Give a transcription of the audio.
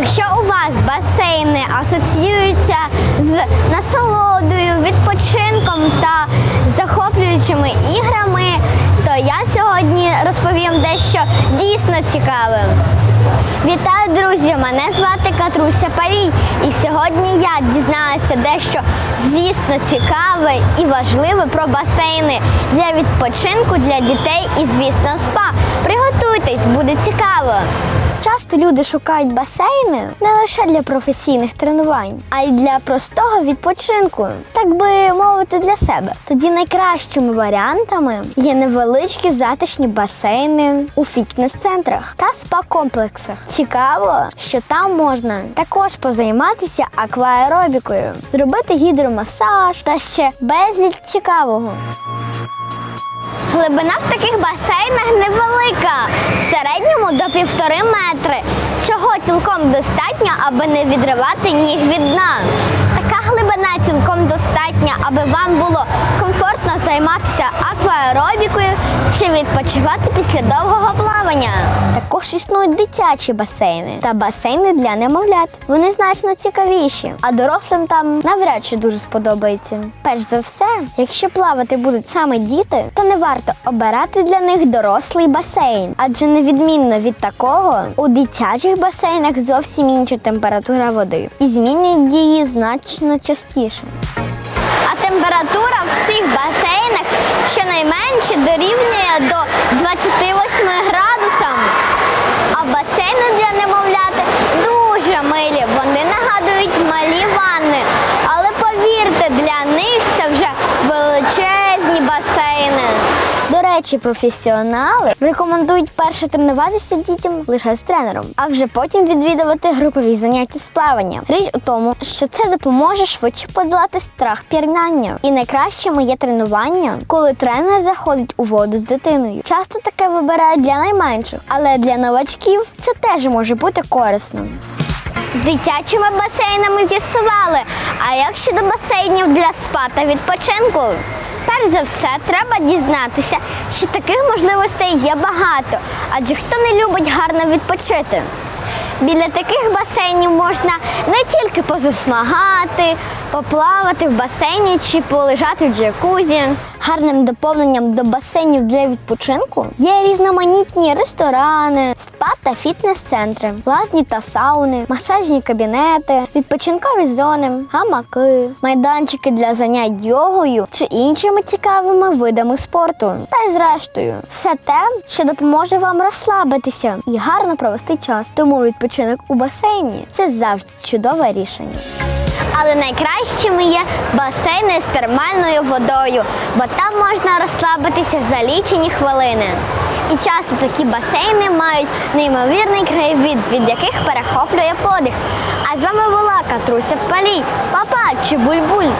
Якщо у вас басейни асоціюються з насолодою, відпочинком та захоплюючими іграми, то я сьогодні розповім дещо дійсно цікаве. Вітаю, друзі! Мене звати Катруся Палій, і сьогодні я дізналася дещо звісно цікаве і важливе про басейни для відпочинку для дітей і, звісно, спа. Приготуйтесь, буде цікаво. Часто люди шукають басейни не лише для професійних тренувань, а й для простого відпочинку, так би мовити, для себе. Тоді найкращими варіантами є невеличкі затишні басейни у фітнес-центрах та спа-комплексах. Цікаво, що там можна також позайматися акваеробікою, зробити гідромасаж та ще безліч цікавого. Глибина в таких басейнах невелика, півтори метри, чого цілком достатньо, аби не відривати ніг від дна. Така глибина цілком достатня, аби вам було комфортно займатися акваеробікою чи відпочивати після довгого плавання. Також існують дитячі басейни та басейни для немовлят. Вони значно цікавіші, а дорослим там навряд чи дуже сподобається. Перш за все, якщо плавати будуть саме діти, то не варто обирати для них дорослий басейн, адже на відмінно від такого у дитячих басейнах зовсім інша температура води і змінюють її значно частіше. Температура в цих басейнах щонайменше дорівнює до 28 градусам. А басейни для немовляти дуже милі. Вони нагадують малі ванни. Але повірте, для них це вже величезні басейни. Речі, професіонали рекомендують перше тренуватися дітям лише з тренером, а вже потім відвідувати групові заняття з плавання. Річ у тому, що це допоможе швидше подолати страх пірнання. І найкращим є тренування, коли тренер заходить у воду з дитиною. Часто таке вибирають для найменших, але для новачків це теж може бути корисно. З дитячими басейнами з'ясували. А як щодо басейнів для спа та відпочинку? Перш за все, треба дізнатися, що таких можливостей є багато, адже хто не любить гарно відпочити. Біля таких басейнів можна не тільки позасмагати, поплавати в басейні чи полежати в джакузі. Гарним доповненням до басейнів для відпочинку є різноманітні ресторани, спа та фітнес-центри, лазні та сауни, масажні кабінети, відпочинкові зони, гамаки, майданчики для занять йогою чи іншими цікавими видами спорту. Та й зрештою, все те, що допоможе вам розслабитися і гарно провести час. Тому відпочинок у басейні це завжди чудове рішення. Але найкращими є басейни з термальною водою, бо там можна розслабитися за лічені хвилини. І часто такі басейни мають неймовірний краєвид, від яких перехоплює подих. А з вами була Катруся Палій. Папа чи буль-буль.